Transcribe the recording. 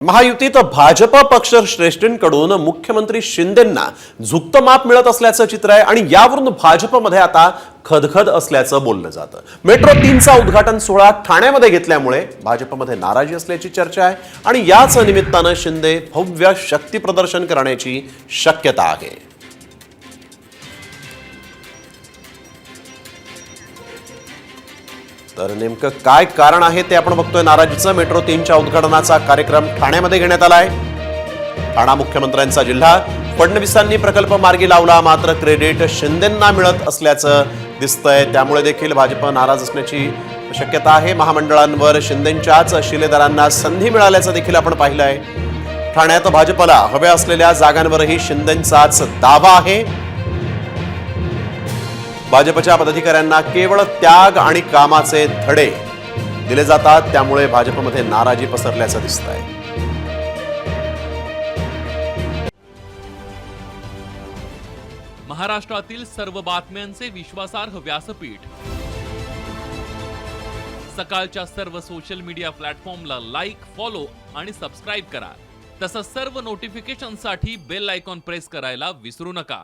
महायुतीत भाजप पक्ष श्रेष्ठींकडून मुख्यमंत्री शिंदेंना झुकतं माप मिळत असल्याचं चित्र आहे आणि यावरून भाजपमध्ये आता खदखद असल्याचं बोललं जातं. मेट्रो तीनचा उद्घाटन सोहळा ठाण्यामध्ये घेतल्यामुळे भाजपमध्ये नाराजी असल्याची चर्चा आहे आणि याच निमित्तानं शिंदे भव्य शक्ती प्रदर्शन करण्याची शक्यता आहे. तर नेमकं काय कारण आहे ते आपण बघतोय. नाराजीचं मेट्रो तीनच्या उद्घाटनाचा कार्यक्रम ठाण्यामध्ये घेण्यात आलाय. ठाणा मुख्यमंत्र्यांचा जिल्हा. फडणवीसांनी प्रकल्प मार्गी लावला मात्र क्रेडिट शिंदेंना मिळत असल्याचं दिसतंय. त्यामुळे देखील भाजप नाराज असण्याची शक्यता आहे. महामंडळांवर शिंदेंच्याच शिलेदारांना संधी मिळाल्याचं देखील आपण पाहिलंय. ठाण्यात भाजपला हव्या असलेल्या जागांवरही शिंदेंचाच दावा आहे. भाजपच्या पदाधिकाऱ्यांना केवळ त्याग आणि कामाचे धडे दिले जातात त्यामुळे भाजपमध्ये नाराजी पसरल्याचं दिसत आहे महाराष्ट्रातील सर्व बातम्यांचे विश्वासार्ह व्यासपीठ. सकाळच्या सर्व सोशल मीडिया प्लॅटफॉर्मला लाईक फॉलो आणि सबस्क्राईब करा. तसंच सर्व नोटिफिकेशनसाठी बेल आयकॉन प्रेस करायला विसरू नका.